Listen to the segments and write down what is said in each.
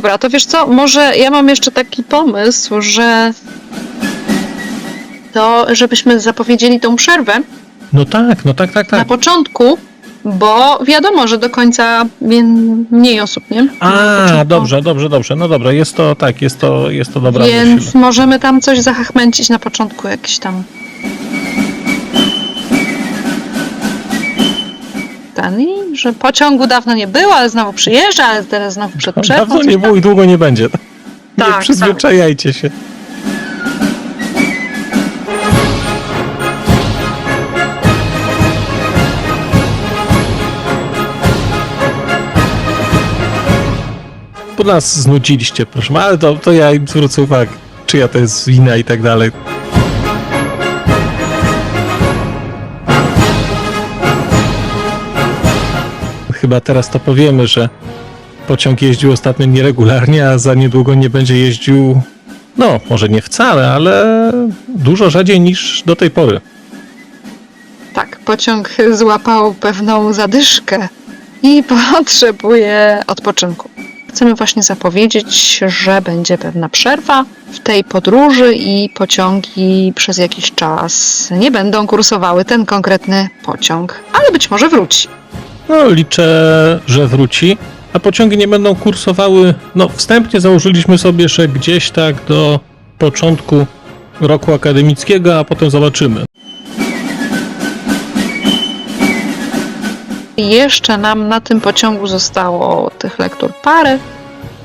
Dobra, to wiesz co, może ja mam jeszcze taki pomysł, że to, żebyśmy zapowiedzieli tą przerwę No tak, no tak, tak, na tak. początku, bo wiadomo, że do końca mię- mniej osób, nie? Na A, początku. dobrze, dobrze, dobrze. No dobra, jest to tak, jest to, jest to dobra Więc myśl. możemy tam coś zachachmęcić na początku, jakiś tam. Ten, i że pociągu dawno nie było, ale znowu przyjeżdża, ale teraz znowu przed przerwą. Dawno nie było i długo nie będzie. Nie Tak, przyzwyczajajcie się. Bo nas znudziliście, proszę, ale to, to ja im zwrócę uwagę, czyja to jest wina i tak dalej. Chyba teraz to powiemy, że pociąg jeździł ostatnio nieregularnie, a za niedługo nie będzie jeździł, no, może nie wcale, ale dużo rzadziej niż do tej pory. Tak, pociąg złapał pewną zadyszkę i potrzebuje odpoczynku. Chcemy właśnie zapowiedzieć, że będzie pewna przerwa w tej podróży i pociągi przez jakiś czas nie będą kursowały ten konkretny pociąg, ale być może wróci. No, liczę, że wróci, a pociągi nie będą kursowały. No, wstępnie założyliśmy sobie, że gdzieś tak do początku roku akademickiego, a potem zobaczymy. Jeszcze nam na tym pociągu zostało tych lektur parę.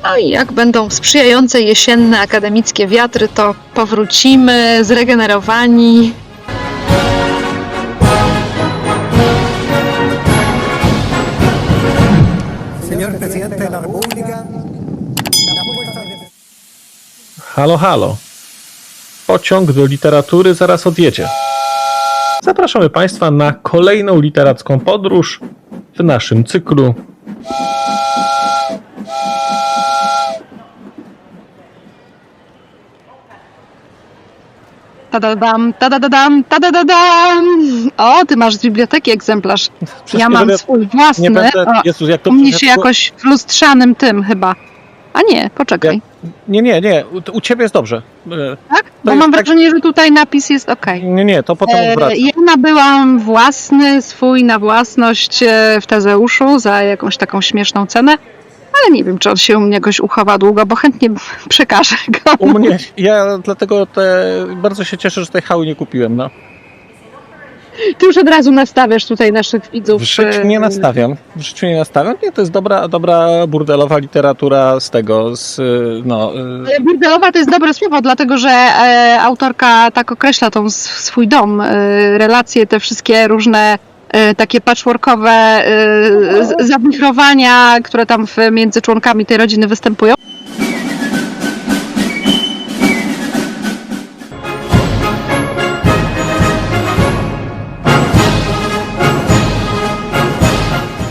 No i jak będą sprzyjające jesienne akademickie wiatry, to powrócimy zregenerowani. Halo, halo. Pociąg do literatury zaraz odjedzie. Zapraszamy Państwa na kolejną literacką podróż w naszym cyklu. Tadadam, tadadadam, tadadadam. O, ty masz z biblioteki egzemplarz. Ja mam swój własny. Nie będę. O, Jezus, jak to mnie się jakoś w lustrzanym tym chyba. A nie, poczekaj. Nie, nie, nie. U, u ciebie jest dobrze. E, Tak? Bo mam tak- wrażenie, że tutaj napis jest ok. Nie, nie, to potem E, wraca. ja nabyłam własny, swój na własność e, w Tezeuszu za jakąś taką śmieszną cenę, ale nie wiem, czy on się u mnie jakoś uchowa długo, bo chętnie przekażę go. U mnie, ja dlatego te, bardzo się cieszę, że tej hały nie kupiłem. No. Ty już od razu nastawiasz tutaj naszych widzów. W życiu e, nie nastawiam. W życiu nie nastawiam. Nie, to jest dobra, dobra burdelowa literatura z tego, z, y, no, Ale Burdelowa to jest dobre słowo, dlatego że e, autorka tak określa tą swój dom, e, relacje, te wszystkie różne e, takie patchworkowe e, z- zawichrowania, które tam w, między członkami tej rodziny występują.